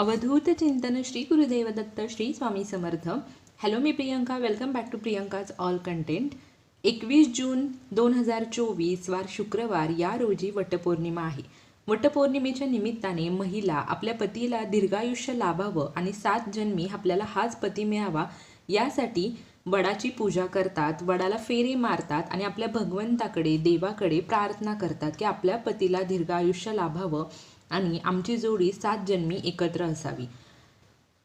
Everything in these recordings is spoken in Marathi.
अवधूत चिंतन Shri Gurudev Datta Shri Swami Samarth. Hello me Priyanka. Welcome back to Priyanka's all content एकवीस जून दोन हजार चोवीस वार शुक्रवार या रोजी वटपौर्णिमा आहे. वटपौर्णिमेच्या निमित्ताने महिला आपल्या पतीला दीर्घायुष्य लाभावं आणि सात जन्मी आपल्याला हाच पती मिळावा यासाठी वडाची पूजा करतात वडाला फेरे मारतात आणि आपल्या भगवंताकडे देवाकडे प्रार्थना करतात की आपल्या पतीला दीर्घायुष्य लाभावं. आणि आमची जोडी सात जन्मी एकत्र असावी.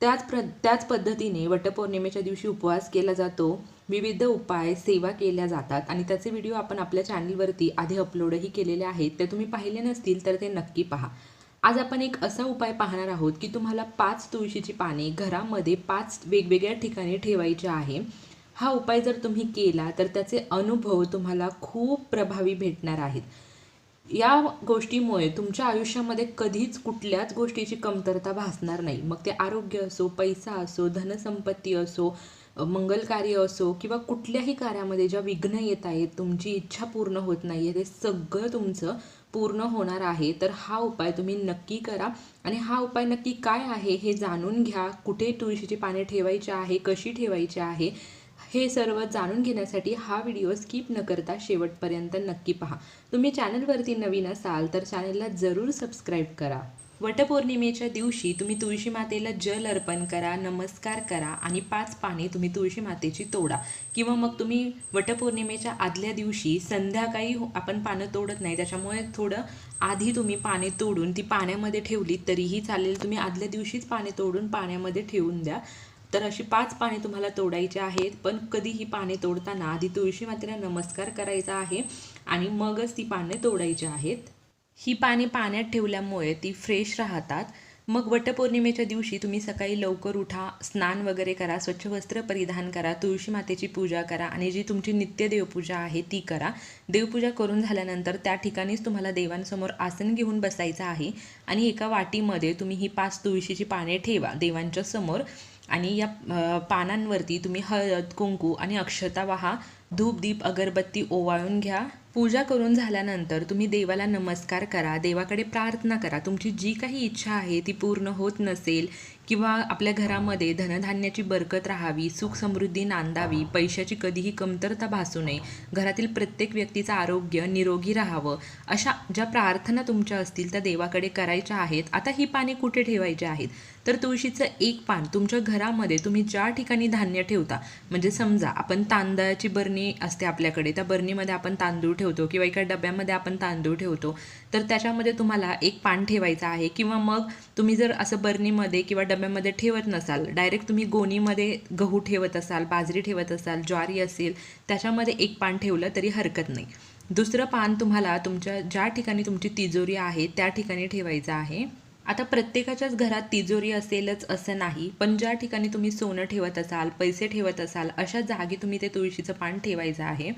त्याच प्र त्याच पद्धतीने वटपौर्णिमेच्या दिवशी उपवास केला जातो. विविध उपाय सेवा केल्या जातात आणि त्याचे व्हिडिओ आपण आपल्या चॅनलवरती आधी अपलोडही केलेले आहेत. ते तुम्ही पाहिले नसतील तर ते नक्की पहा. आज आपण एक असा उपाय पाहणार आहोत की तुम्हाला पाच तुळशीची पाने घरामध्ये पाच वेगवेगळ्या ठिकाणी ठेवायचे आहे. हा उपाय जर तुम्ही केला तर त्याचे अनुभव तुम्हाला खूप प्रभावी भेटणार आहेत. या गोष्टीमुळे तुमच्या आयुष्यामध्ये कधीच कुठल्याच गोष्टीची कमतरता भासणार नाही. मग ते आरोग्य असो पैसा असो धनसंपत्ती असो मंगल कार्य असो किंवा कुठल्याही कार्यामध्ये ज्या विघ्न येत आहेत तुमची इच्छा पूर्ण होत नाही आहे ते सगळं तुमचं पूर्ण होणार आहे. तर हा उपाय तुम्ही नक्की करा. आणि हा उपाय नक्की काय आहे हे जाणून घ्या. कुठे तुळशीची पाने ठेवायची आहे कशी ठेवायची आहे? हे सर्व जाणून घेण्यासाठी हा व्हिडिओ स्किप न करता शेवटपर्यंत नक्की पहा. तुम्ही चॅनलवरती नवीन असाल तर चॅनलला जरूर सबस्क्राईब करा. वटपौर्णिमेच्या दिवशी तुम्ही तुळशी मातेला जल अर्पण करा नमस्कार करा आणि पाच पाने तुम्ही तुळशी मातेची तोडा. किंवा मग तुम्ही वटपौर्णिमेच्या आदल्या दिवशी संध्याकाळी हो- आपण पानं तोडत नाही त्याच्यामुळे थोडं आधी तुम्ही पाने तोडून ती पाण्यामध्ये ठेवली तरीही चालेल. तुम्ही आदल्या दिवशीच पाने तोडून पाण्यामध्ये ठेवून द्या. तर अशी पाच पाने तुम्हाला तोडायची आहेत पण कधी ही पाने तोडताना आधी तुळशी मातेला नमस्कार करायचा आहे आणि मगच ती पाने तोडायची आहेत. ही पाने पाण्यात ठेवल्यामुळे ती फ्रेश राहतात. मग वटपौर्णिमेच्या दिवशी तुम्ही सकाळी लवकर उठा स्नान वगैरे करा स्वच्छ वस्त्र परिधान करा तुळशी मातेची पूजा करा आणि जी तुमची नित्य देवपूजा आहे ती करा. देवपूजा करून झाल्यानंतर त्या ठिकाणीच तुम्हाला देवांसमोर आसन घेऊन बसायचं आहे आणि एका वाटीमध्ये तुम्ही ही पाच तुळशीची पाने ठेवा देवांच्या समोर. आणि या पानांवरती तुम्ही हळद कुंकू आणि अक्षता वाहा. धूप दीप अगरबत्ती ओवाळून घ्या. पूजा करून झाल्यानंतर तुम्ही देवाला नमस्कार करा. देवाकडे प्रार्थना करा. तुमची जी काही इच्छा आहे ती पूर्ण होत नसेल किंवा आपल्या घरामध्ये धनधान्याची बरकत राहावी सुख समृद्धी नांदावी पैशाची कधीही कमतरता भासू नये घरातील प्रत्येक व्यक्तीचं आरोग्य निरोगी राहावं अशा ज्या प्रार्थना तुमच्या असतील त्या देवाकडे करायच्या आहेत. आता ही पाने कुठे ठेवायची आहेत? तर तुळशीचं एक पान तुमच्या घरामध्ये तुम्ही ज्या ठिकाणी धान्य ठेवता म्हणजे समजा आपण तांदळाची बरणी असते आपल्याकडे त्या बरणीमध्ये आपण तांदूळ ठेवतो किंवा एका डब्यामध्ये आपण तांदूळ ठेवतो तर त्याच्यामध्ये तुम्हाला एक पान ठेवायचं आहे किंवा मग तुम्ही जर असं बरणीमध्ये किंवा डब्यामध्ये ठेवत नसाल डायरेक्ट तुम्ही गोणीमध्ये गहू ठेवत असाल बाजरी ठेवत असाल ज्वारी असेल त्याच्यामध्ये एक पान ठेवलं तरी हरकत नाही. दुसरं पान तुम्हाला तुमच्या ज्या ठिकाणी तुमची तिजोरी आहे त्या ठिकाणी ठेवायचं आहे. आता प्रत्येकाच्याच घरात तिजोरी असेलच असं नाही पण ज्या ठिकाणी तुम्ही सोनं ठेवत असाल पैसे ठेवत असाल अशा जागी तुम्ही ते तुळशीचं पान ठेवायचं आहे.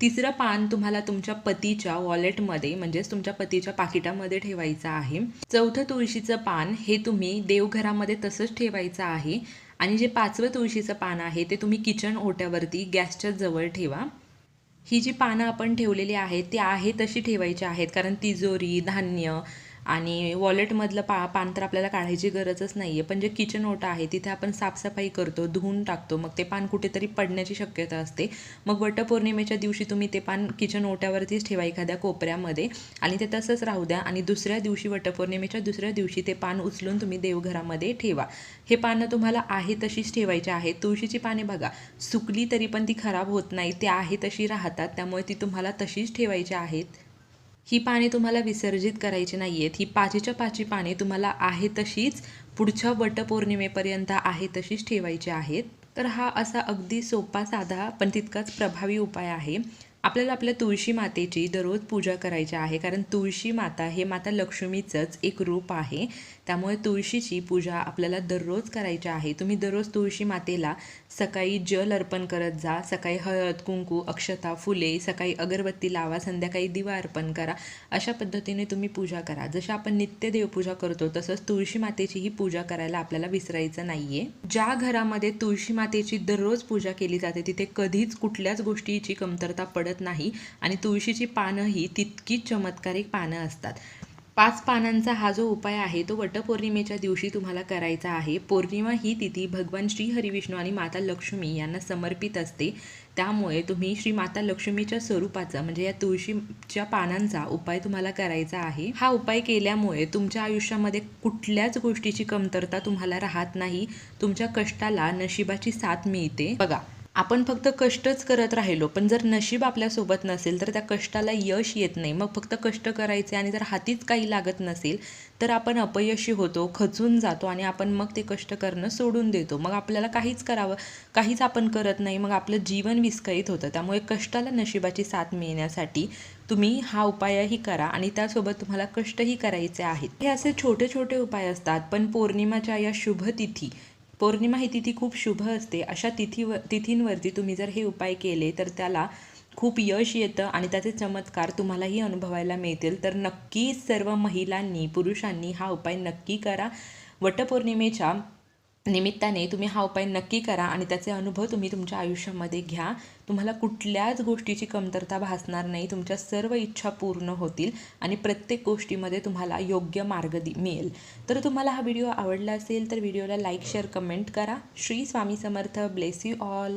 तिसरं पान तुम्हाला तुमच्या पतीच्या वॉलेटमध्ये म्हणजेच तुमच्या पतीच्या पाकिटामध्ये ठेवायचं आहे. चौथं तुळशीचं पान हे तुम्ही देवघरामध्ये तसंच ठेवायचं आहे. आणि जे पाचवं तुळशीचं पान आहे ते तुम्ही किचन ओट्यावरती गॅसच्या जवळ ठेवा. ही जी पानं आपण ठेवलेली आहेत ती आहे तशी ठेवायची आहेत कारण तिजोरी धान्य आणि वॉलेटमधलं पा पान तर आपल्याला काढायची गरजच नाही आहे पण जे किचन ओटा आहे तिथे आपण साफसफाई करतो धुवून टाकतो. मग ते पान कुठेतरी पडण्याची शक्यता असते. मग वटपौर्णिमेच्या दिवशी तुम्ही ते पान किचन ओट्यावरतीच ठेवा एखाद्या कोपऱ्यामध्ये आणि ते तसंच राहू द्या आणि दुसऱ्या दिवशी वटपौर्णिमेच्या दुसऱ्या दिवशी ते पान उचलून तुम्ही देवघरामध्ये ठेवा. हे पानं तुम्हाला आहे तशीच ठेवायची आहेत. तुळशीची पाने बघा सुकली तरी पण ती खराब होत नाही. ते आहे तशी राहतात त्यामुळे ती तुम्हाला तशीच ठेवायची आहेत. ही पाने तुम्हाला विसर्जित करायची नाही आहेत ही पाचीच्या पाची पाने तुम्हाला आहे तशीच पुढच्या वटपौर्णिमेपर्यंत आहे तशीच ठेवायची आहेत. तर हा असा अगदी सोपा साधा पण तितकाच प्रभावी उपाय आहे. आपल्याला आपल्या तुळशी मातेची दररोज पूजा करायची आहे कारण तुळशी माता हे माता लक्ष्मीचंच एक रूप आहे. त्यामुळे तुळशीची पूजा आपल्याला दररोज करायची आहे. तुम्ही दररोज तुळशी मातेला सकाळी जल अर्पण करत जा सकाळी हळद कुंकू अक्षता फुले सकाळी अगरबत्ती लावा संध्याकाळी दिवा अर्पण करा. अशा पद्धतीने तुम्ही पूजा करा. जसं आपण नित्य देवपूजा करतो तसंच तुळशी मातेचीही पूजा करायला आपल्याला विसरायचं नाही आहे ज्या घरामध्ये तुळशी मातेची दररोज पूजा केली जाते तिथे कधीच कुठल्याच गोष्टीची कमतरता पडत नाही आणि तुळशीची पानं ही तितकीच चमत्कारिक पानं असतात. पाच पानांचा हा जो उपाय आहे तो वटपौर्णिमेच्या दिवशी तुम्हाला करायचा आहे. पौर्णिमा ही तिथी भगवान श्री हरिविष्णू आणि माता लक्ष्मी यांना समर्पित असते. त्यामुळे तुम्ही श्री माता लक्ष्मीच्या स्वरूपाचा म्हणजे या तुळशीच्या पानांचा उपाय तुम्हाला करायचा आहे. हा उपाय केल्यामुळे तुमच्या आयुष्यामध्ये कुठल्याच गोष्टीची कमतरता तुम्हाला राहत नाही. तुमच्या कष्टाला नशिबाची साथ मिळते. बघा आपण फक्त कष्टच करत राहिलो पण जर नशीब आपल्यासोबत नसेल तर त्या कष्टाला यश येत नाही. मग फक्त कष्ट करायचे आणि जर हातीच काही लागत नसेल तर आपण अपयशी होतो खचून जातो आणि आपण मग ते कष्ट करणं सोडून देतो. मग आपल्याला काहीच करावं काहीच आपण करत नाही. मग आपलं जीवन विस्कळीत होतं. त्यामुळे कष्टाला नशिबाची साथ मिळण्यासाठी तुम्ही हा उपायही करा आणि त्यासोबत तुम्हाला कष्टही करायचे आहेत. हे असे छोटे छोटे उपाय असतात पण पौर्णिमाच्या या शुभतिथी पौर्णिमा ही तिथी खूप शुभ असते. अशा तिथीवर तिथींवरती तुम्ही जर हे उपाय केले तर त्याला खूप यश येतं आणि त्याचे चमत्कार तुम्हालाही अनुभवायला मिळतील. तर नक्कीच सर्व महिलांनी पुरुषांनी हा उपाय नक्की करा. वटपौर्णिमेच्या निमित्ताने तुम्ही हा उपाय नक्की करा आणि त्याचे अनुभव तुम्ही तुमच्या आयुष्यामध्ये घ्या. तुम्हाला कुठल्याच गोष्टीची कमतरता भासणार नाही. तुमच्या सर्व इच्छा पूर्ण होतील आणि प्रत्येक गोष्टीमध्ये तुम्हाला योग्य मार्ग दि मिळेल. तर तुम्हाला हा व्हिडिओ आवडला असेल तर व्हिडिओला लाईक शेअर कमेंट करा. Shri Swami Samarth. Bless you all.